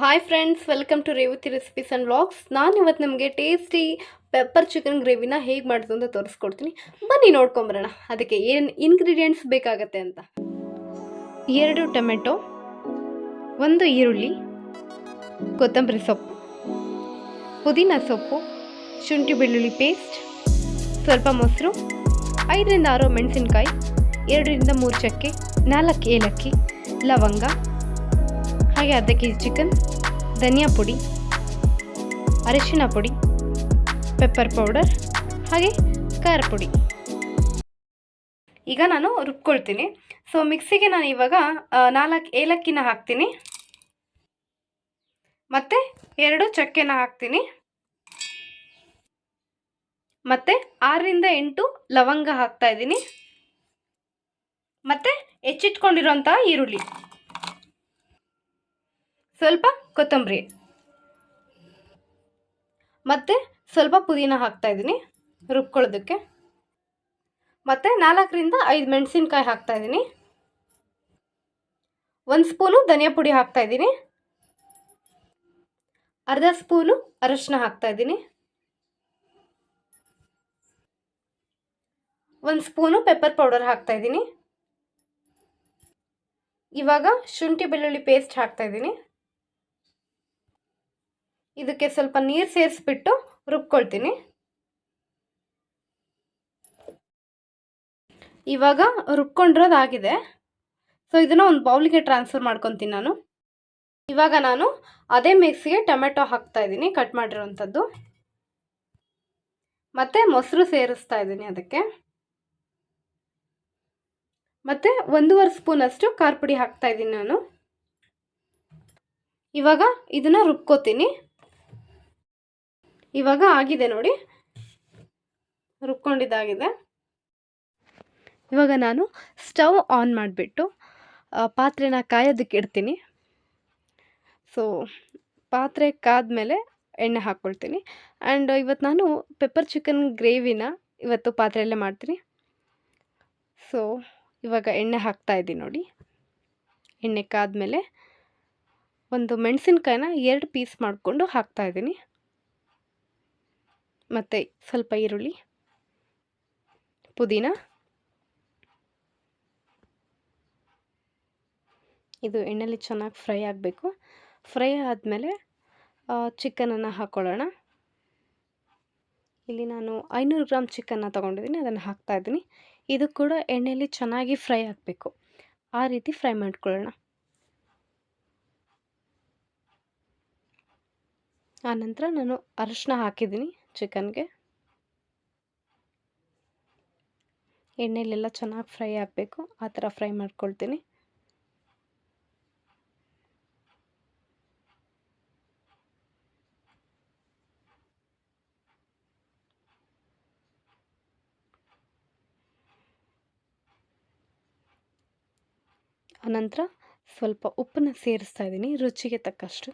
Hi friends welcome to Revathi recipes and vlogs ನಾನು ಇವತ್ತು ನಮಗೆ ಟೇಸ್ಟಿ ಪೆಪ್ಪರ್ ಚಿಕನ್ ಗ್ರೇವಿನ ಹೇಗೆ ಮಾಡೋದು ಅಂತ ತೋರಿಸ್ಕೊಡ್ತೀನಿ. ಬನ್ನಿ ನೋಡ್ಕೊಂಬರೋಣ. ಅದಕ್ಕೆ ಏನು ಇನ್ಗ್ರೀಡಿಯೆಂಟ್ಸ್ ಬೇಕಾಗತ್ತೆ ಅಂತ. ಎರಡು ಟೊಮೆಟೊ, ಒಂದು ಈರುಳ್ಳಿ, ಕೊತ್ತಂಬರಿ ಸೊಪ್ಪು, ಪುದೀನ ಸೊಪ್ಪು, ಶುಂಠಿ ಬೆಳ್ಳುಳ್ಳಿ ಪೇಸ್ಟ್ ಸ್ವಲ್ಪ ಮೊಸರು, ಐದರಿಂದ ಆರು ಮೆಣಸಿನ್ಕಾಯಿ, ಎರಡರಿಂದ ಮೂರು ಚಕ್ಕೆ, ನಾಲ್ಕು ಏಲಕ್ಕಿ, ಲವಂಗ ಹಾಗೆ ಅರ್ಧ ಕೆ ಜಿ ಚಿಕನ್ ಧನಿಯಾ ಪುಡಿ, ಅರಿಶಿನ ಪುಡಿ ಪೆಪ್ಪರ್ ಪೌಡರ್ ಹಾಗೆ ಖಾರ ಪುಡಿ. ಈಗ ನಾನು ರುಬ್ಕೊಳ್ತೀನಿ. ಸೊ ಮಿಕ್ಸಿಗೆ ನಾನು ಇವಾಗ ನಾಲ್ಕು ಏಲಕ್ಕಿನ ಹಾಕ್ತೀನಿ. ಮತ್ತು ಎರಡು ಚಕ್ಕೆನ ಹಾಕ್ತೀನಿ. ಮತ್ತು ಆರರಿಂದ ಎಂಟು ಲವಂಗ ಹಾಕ್ತಾ ಇದ್ದೀನಿ. ಮತ್ತು ಹೆಚ್ಚಿಟ್ಕೊಂಡಿರೋಂಥ ಈರುಳ್ಳಿ. ಸ್ವಲ್ಪ ಕೊತ್ತಂಬರಿ. ಮತ್ತು ಸ್ವಲ್ಪ ಪುದೀನ ಹಾಕ್ತಾ ಇದ್ದೀನಿ ರುಬ್ಕೊಳ್ಳೋದಕ್ಕೆ. ಮತ್ತು ನಾಲ್ಕರಿಂದ ಐದು ಮೆಣಸಿನ್ಕಾಯಿ ಹಾಕ್ತಾ ಇದ್ದೀನಿ. ಒಂದು ಸ್ಪೂನು ಧನಿಯಾ ಪುಡಿ ಹಾಕ್ತಾ ಇದ್ದೀನಿ. ಅರ್ಧ ಸ್ಪೂನು ಅರಶಿನ ಹಾಕ್ತಾ ಇದ್ದೀನಿ. ಒಂದು ಸ್ಪೂನು ಪೆಪ್ಪರ್ ಪೌಡರ್ ಹಾಕ್ತಾ ಇದ್ದೀನಿ. ಇವಾಗ ಶುಂಠಿ ಬೆಳ್ಳುಳ್ಳಿ ಪೇಸ್ಟ್ ಹಾಕ್ತಾ ಇದ್ದೀನಿ. ಇದಕ್ಕೆ ಸ್ವಲ್ಪ ನೀರು ಸೇರಿಸ್ಬಿಟ್ಟು ರುಬ್ಕೊಳ್ತೀನಿ. ಇವಾಗ ರುಬ್ಕೊಂಡಿರೋದಾಗಿದೆ. ಸೊ ಇದನ್ನು ಒಂದು ಬೌಲಿಗೆ ಟ್ರಾನ್ಸ್ಫರ್ ಮಾಡ್ಕೊತೀನಿ ನಾನು. ಇವಾಗ ನಾನು ಅದೇ ಮಿಕ್ಸಿಗೆ ಟೊಮೆಟೊ ಹಾಕ್ತಾ ಇದ್ದೀನಿ ಕಟ್ ಮಾಡಿರೋವಂಥದ್ದು. ಮತ್ತು ಮೊಸರು ಸೇರಿಸ್ತಾ ಇದ್ದೀನಿ ಅದಕ್ಕೆ. ಮತ್ತು ಒಂದೂವರೆ ಸ್ಪೂನಷ್ಟು ಖಾರ ಪುಡಿ ಹಾಕ್ತಾ ಇದ್ದೀನಿ ನಾನು. ಇವಾಗ ಇದನ್ನು ರುಬ್ಕೋತೀನಿ. ಇವಾಗ ಆಗಿದೆ ನೋಡಿ. ರುಬ್ಕೊಂಡಿದ್ದಾಗಿದೆ. ಇವಾಗ ನಾನು ಸ್ಟವ್ ಆನ್ ಮಾಡಿಬಿಟ್ಟು ಪಾತ್ರೆನ ಕಾಯೋದಕ್ಕೆ ಇಡ್ತೀನಿ. ಸೊ ಪಾತ್ರೆ ಕಾದ್ಮೇಲೆ ಎಣ್ಣೆ ಹಾಕ್ಕೊಳ್ತೀನಿ. ಆ್ಯಂಡ್ ಇವತ್ತು ನಾನು ಪೆಪ್ಪರ್ ಚಿಕನ್ ಗ್ರೇವಿನ ಇವತ್ತು ಪಾತ್ರೆಯಲ್ಲೇ ಮಾಡ್ತೀನಿ. ಸೊ ಇವಾಗ ಎಣ್ಣೆ ಹಾಕ್ತಾ ಇದ್ದೀನಿ ನೋಡಿ. ಎಣ್ಣೆ ಕಾದ್ಮೇಲೆ ಒಂದು ಮೆಣಸಿನ್ಕಾಯಿನ ಎರಡು ಪೀಸ್ ಮಾಡಿಕೊಂಡು ಹಾಕ್ತಾ ಇದ್ದೀನಿ. ಮತ್ತು ಸ್ವಲ್ಪ ಈರುಳ್ಳಿ, ಪುದೀನ, ಇದು ಎಣ್ಣೆಲಿ ಚೆನ್ನಾಗಿ ಫ್ರೈ ಆಗಬೇಕು. ಫ್ರೈ ಆದಮೇಲೆ ಚಿಕನನ್ನು ಹಾಕ್ಕೊಳ್ಳೋಣ ಇಲ್ಲಿ ನಾನು ಐನೂರು ಗ್ರಾಮ್ ಚಿಕನ್ನ ತೊಗೊಂಡಿದ್ದೀನಿ, ಅದನ್ನು ಹಾಕ್ತಾ ಇದ್ದೀನಿ. ಇದು ಕೂಡ ಎಣ್ಣೆಯಲ್ಲಿ ಚೆನ್ನಾಗಿ ಫ್ರೈ ಆಗಬೇಕು. ಆ ರೀತಿ ಫ್ರೈ ಮಾಡ್ಕೊಳ್ಳೋಣ. ಆನಂತರ ನಾನು ಅರಶಿನ ಹಾಕಿದ್ದೀನಿ. ಚಿಕನ್ಗೆ? ಎಣ್ಣೆಲೆಲ್ಲ ಚೆನ್ನಾಗಿ ಫ್ರೈ ಆಗಬೇಕು. ಆ ಥರ ಫ್ರೈ ಮಾಡ್ಕೊಳ್ತೀನಿ. ಆನಂತರ ಸ್ವಲ್ಪ ಉಪ್ಪನ್ನು ಸೇರಿಸ್ತಾ ಇದ್ದೀನಿ. ರುಚಿಗೆ ತಕ್ಕಷ್ಟು.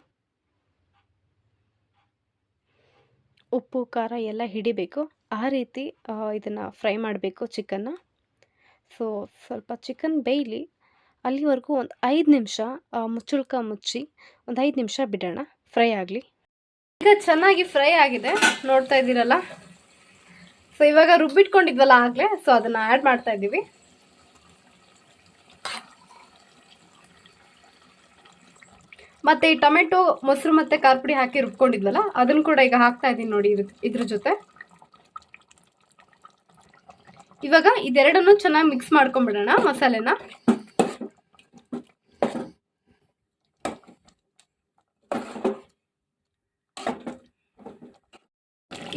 ಉಪ್ಪು, ಖಾರ ಎಲ್ಲ ಹಿಡಿಬೇಕು. ಆ ರೀತಿ ಇದನ್ನು ಫ್ರೈ ಮಾಡಬೇಕು ಚಿಕನ್ನ. ಸೊ ಸ್ವಲ್ಪ ಚಿಕನ್ ಬೇಯಲಿ, ಅಲ್ಲಿವರೆಗೂ ಒಂದು ಐದು ನಿಮಿಷ ಮುಚ್ಚುಳ್ಕ ಮುಚ್ಚಿ ಒಂದು ಐದು ನಿಮಿಷ ಬಿಡೋಣ. ಫ್ರೈ ಆಗಲಿ. ಈಗ ಚೆನ್ನಾಗಿ ಫ್ರೈ ಆಗಿದೆ. ನೋಡ್ತಾ ಇದ್ದೀರಲ್ಲ? ಸೊ ಇವಾಗ ರುಬ್ಬಿಟ್ಕೊಂಡಿದ್ವಲ್ಲ ಆಗಲೇ ಸೊ ಅದನ್ನು ಆ್ಯಡ್ ಮಾಡ್ತಾ ಇದ್ದೀವಿ. ಮತ್ತು ಈ ಟೊಮೆಟೊ, ಮೊಸರು ಮತ್ತೆ ಖಾರ ಹಾಕಿ ರುಬ್ಕೊಂಡಿದ್ವಲ್ಲ, ಅದನ್ನ ಕೂಡ ಈಗ ಹಾಕ್ತಾ ಇದೀನಿ ನೋಡಿ ಇದ್ರ ಜೊತೆ. ಇವಾಗ ಇದೆರಡನ್ನು ಚೆನ್ನಾಗಿ ಮಿಕ್ಸ್ ಮಾಡ್ಕೊಂಡ್ಬಿಡೋಣ ಮಸಾಲೆನ.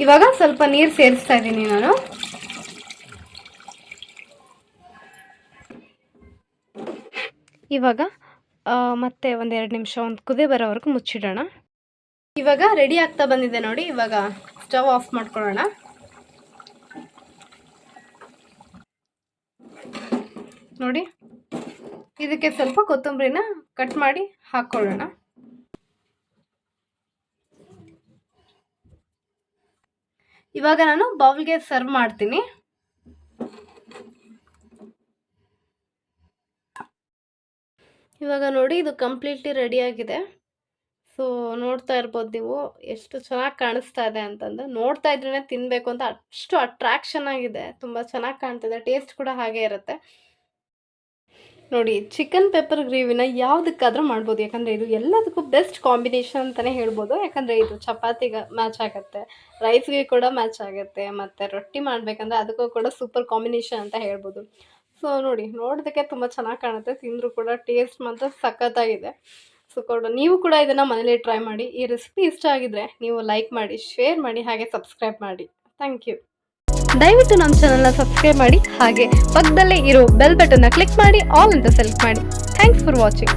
ಇವಾಗ ಸ್ವಲ್ಪ ನೀರು ಸೇರಿಸ್ತಾ ಇದ್ದೀನಿ ನಾನು. ಇವಾಗ ಮತ್ತೆ ಒಂದು ಎರಡು ನಿಮಿಷ ಒಂದು ಕುದಿ ಬರೋವರೆಗೂ ಮುಚ್ಚಿಡೋಣ. ಇವಾಗ ರೆಡಿ ಆಗ್ತಾ ಬಂದಿದೆ ನೋಡಿ, ಇವಾಗ ಸ್ಟವ್ ಆಫ್ ಮಾಡ್ಕೊಳ್ಳೋಣ. ನೋಡಿ, ಇದಕ್ಕೆ ಸ್ವಲ್ಪ ಕೊತ್ತಂಬರಿನ ಕಟ್ ಮಾಡಿ ಹಾಕ್ಕೊಳ್ಳೋಣ ಇವಾಗ ನಾನು ಬೌಲ್ಗೆ ಸರ್ವ್ ಮಾಡ್ತೀನಿ. ಇವಾಗ ನೋಡಿ ಇದು ಕಂಪ್ಲೀಟ್ಲಿ ರೆಡಿಯಾಗಿದೆ ಸೊ ನೋಡ್ತಾ ಇರ್ಬೋದು ನೀವು ಎಷ್ಟು ಚೆನ್ನಾಗಿ ಕಾಣಿಸ್ತಾ ಇದೆ ಅಂತಂದು ನೋಡ್ತಾ ಇದ್ರೇ ತಿನ್ನಬೇಕು ಅಂತ ಅಷ್ಟು ಅಟ್ರಾಕ್ಷನ್ ಆಗಿದೆ. ತುಂಬ ಚೆನ್ನಾಗಿ ಕಾಣ್ತಿದೆ ಟೇಸ್ಟ್ ಕೂಡ ಹಾಗೆ ಇರುತ್ತೆ. ನೋಡಿ ಚಿಕನ್ ಪೆಪ್ಪರ್ ಗ್ರೇವಿನ ಯಾವುದಕ್ಕಾದ್ರೂ ಮಾಡ್ಬೋದು. ಯಾಕಂದರೆ ಇದು ಎಲ್ಲದಕ್ಕೂ ಬೆಸ್ಟ್ ಕಾಂಬಿನೇಷನ್ ಅಂತಲೇ ಹೇಳ್ಬೋದು. ಯಾಕಂದರೆ ಇದು ಚಪಾತಿಗೆ ಮ್ಯಾಚ್ ಆಗುತ್ತೆ ರೈಸ್ಗೆ ಕೂಡ ಮ್ಯಾಚ್ ಆಗುತ್ತೆ, ಮತ್ತು ರೊಟ್ಟಿ ಮಾಡಬೇಕಂದ್ರೆ ಅದಕ್ಕೂ ಕೂಡ ಸೂಪರ್ ಕಾಂಬಿನೇಷನ್ ಅಂತ ಹೇಳ್ಬೋದು. ಸೊ ನೋಡಿ, ನೋಡೋದಕ್ಕೆ ತುಂಬ ಚೆನ್ನಾಗಿ ಕಾಣುತ್ತೆ. ತಿಂದರೂ ಕೂಡ ಟೇಸ್ಟ್ ಮಾತ್ರ ಸಖತ್ತಾಗಿದೆ. ಸೊ ಕೊಡು, ನೀವು ಕೂಡ ಇದನ್ನು ಮನೇಲಿ ಟ್ರೈ ಮಾಡಿ. ಈ ರೆಸಿಪಿ ಇಷ್ಟ ಆಗಿದ್ರೆ ನೀವು ಲೈಕ್ ಮಾಡಿ ಶೇರ್ ಮಾಡಿ, ಹಾಗೆ ಸಬ್ಸ್ಕ್ರೈಬ್ ಮಾಡಿ. ಥ್ಯಾಂಕ್ ಯು ದಯವಿಟ್ಟು ನಮ್ಮ ಚಾನಲ್ನ ಸಬ್ಸ್ಕ್ರೈಬ್ ಮಾಡಿ. ಹಾಗೆ ಪಕ್ಕದಲ್ಲೇ ಇರೋ ಬೆಲ್ ಬಟನ್ನ ಕ್ಲಿಕ್ ಮಾಡಿ ಆಲ್ ಅಂತ ಸೆಲೆಕ್ಟ್ ಮಾಡಿ. Thanks for watching